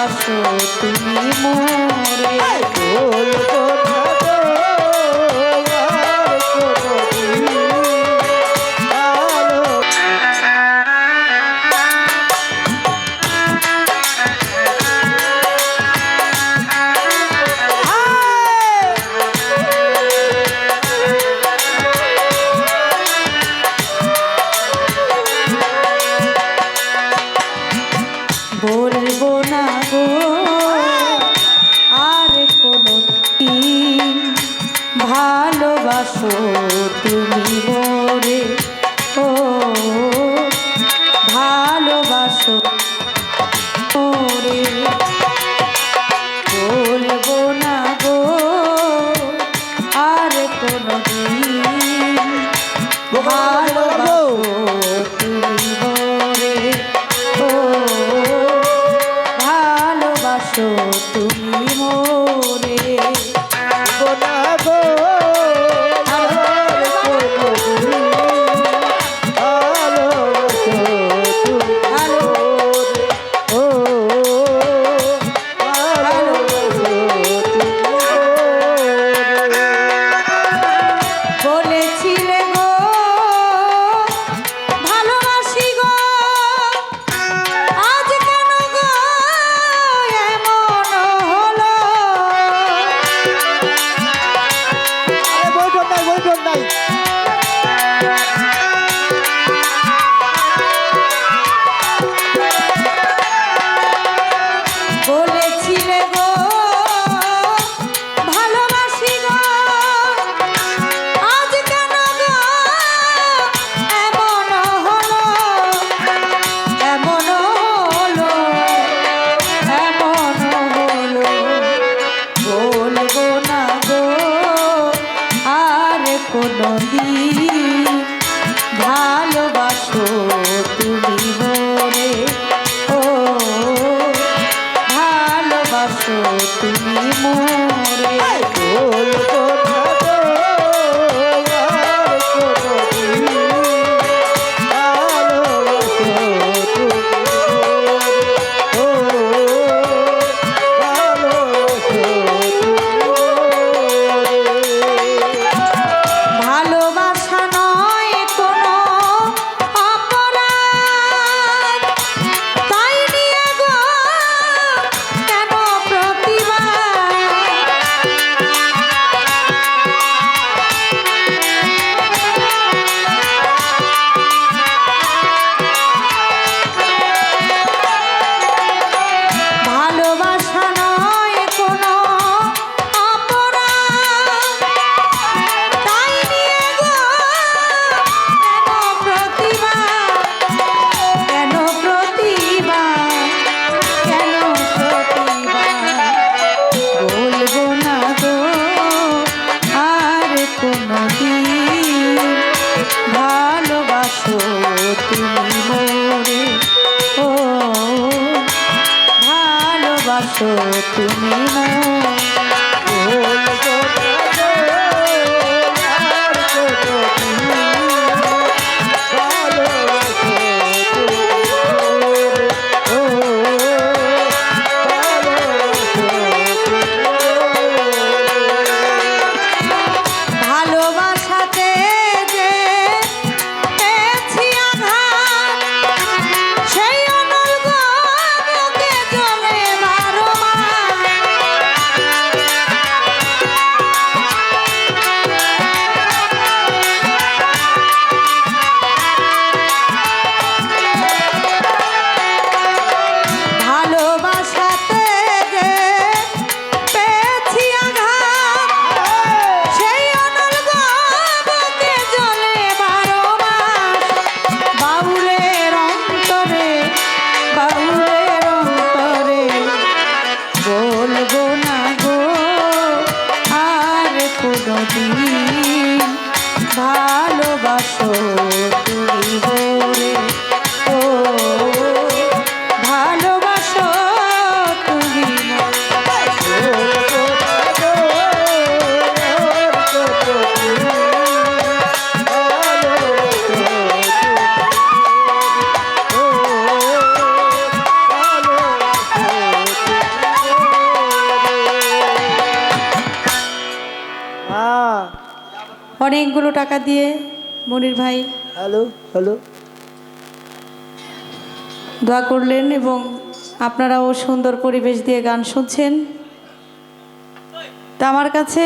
ভালোবাসো তুমি মোরে বলব রাখো তুমি মোরে। ও ভালোবাসো না ভালো ভালোবাসো তুমি না। অনেকগুলো টাকা দিয়ে মনির ভাই। Hello hello. দোয়া করলেন এবং আপনারাও সুন্দর পরিবেশ দিয়ে গান শুনছেন। তা আমার কাছে